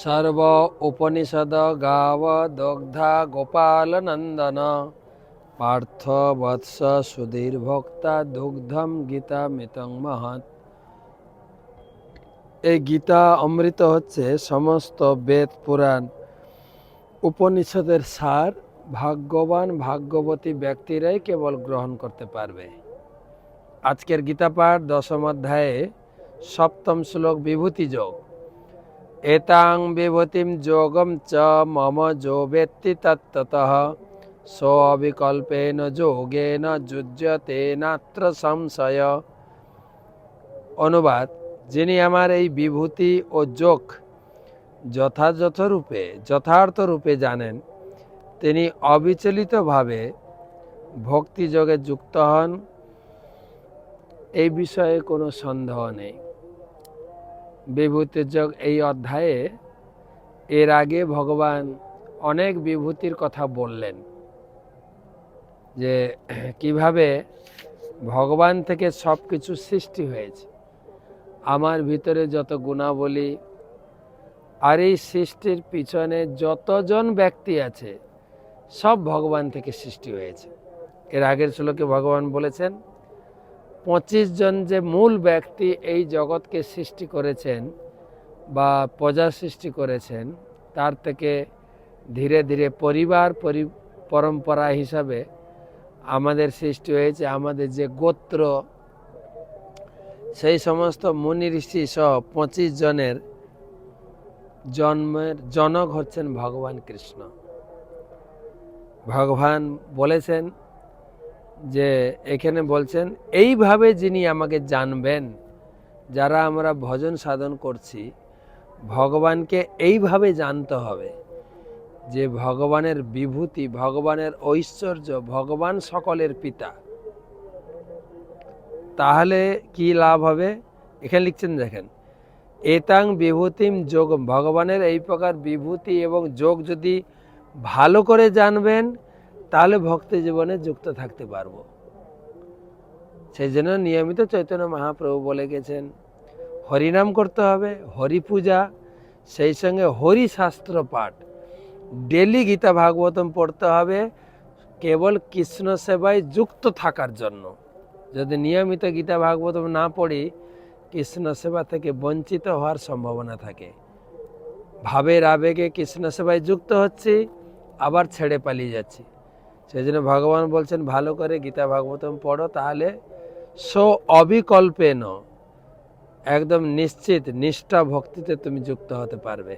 সর্ব উপনিষদ গাব দগ্ধা গোপাল নন্দন। পার্থ বৎস সুধীর ভক্তা দুগ্ধম গীতা মিতং মহৎ। এই গীতা অমৃত হচ্ছে সমস্ত বেদ পুরাণ। উপনিষদের সার ভাগ্যবান ভাগ্যবতী ব্যক্তিরাই কেবল গ্রহণ করতে পারবে। আজকের গীতা পাঠ দশম অধ্যায়ে সপ্তম শ্লোক বিভূতি যোগ। এতাং বিভূতিম যোগম চ মম যো বেত্তি তত্ততঃ স্ববিকল্পেন যোগেন যুজ্যতে নাত্র সংশয় অনুবাদ যিনি আমার এই বিভূতি ও যোগ যথাযথ রূপে, যথার্থ রূপে জানেন, তিনি অবিচলিতভাবে ভক্তিযোগে যুক্ত হন, এই বিষয়ে কোনো সন্দেহ নেই। বিভূতির যোগ এই অধ্যায়ে, এর আগে ভগবান অনেক বিভূতির কথা বললেন, যে কীভাবে ভগবান থেকে সব কিছু সৃষ্টি হয়েছে। আমার ভিতরে যত গুণাবলী আর এই সৃষ্টির পিছনে যতজন ব্যক্তি আছে, সব ভগবান থেকে সৃষ্টি হয়েছে। এর আগের শ্লোকে ভগবান বলেছেন পঁচিশ জন যে মূল ব্যক্তি এই জগৎকে সৃষ্টি করেছেন বা প্রজা সৃষ্টি করেছেন, তার থেকে ধীরে ধীরে পরিবার পরি, পরম্পরা হিসাবে আমাদের সৃষ্টি হয়েছে, আমাদের যে গোত্র, সেই সমস্ত মুনি ঋষি সহ পঁচিশ জনের জন্মের জনক হচ্ছেন ভগবান কৃষ্ণ। ভগবান বলেছেন যে এখানে বলছেন, এইভাবে যিনি আমাকে জানবেন, যারা আমরা ভজন সাধন করছি, ভগবানকে এইভাবে জানতে হবে যে ভগবানের বিভূতি, ভগবানের ঐশ্বর্য, ভগবান সকলের পিতা। তাহলে কি লাভ হবে? এখানে লিখছেন, দেখেন, এতাং বিভূতিম যোগ ভগবানের এই প্রকার বিভূতি এবং যোগ যদি ভালো করে জানবেন তাহলে ভক্তি জীবনে যুক্ত থাকতে পারব। সেই জন্য নিয়মিত চৈতন্য মহাপ্রভু বলে গেছেন, হরিনাম করতে হবে হরি পূজা সেই সঙ্গে হরি শাস্ত্র পাঠ। ডেলি গীতা ভাগবতম পড়তে হবে, কেবল কৃষ্ণ সেবায় যুক্ত থাকার জন্য। যদি নিয়মিত গীতা ভাগবতম না পড়ি, কৃষ্ণ সেবা থেকে বঞ্চিত হওয়ার সম্ভাবনা থাকে। ভাবের আবেগে কৃষ্ণ সেবায় যুক্ত হচ্ছি, আবার ছেড়ে পালিয়ে যাচ্ছি। সেই জন্য ভগবান বলছেন, ভালো করে গীতা ভাগবতম পড়ো, তাহলে সো অবিকল্পে ন একদম নিশ্চিত, নিষ্ঠা ভক্তিতে তুমি যুক্ত হতে পারবে।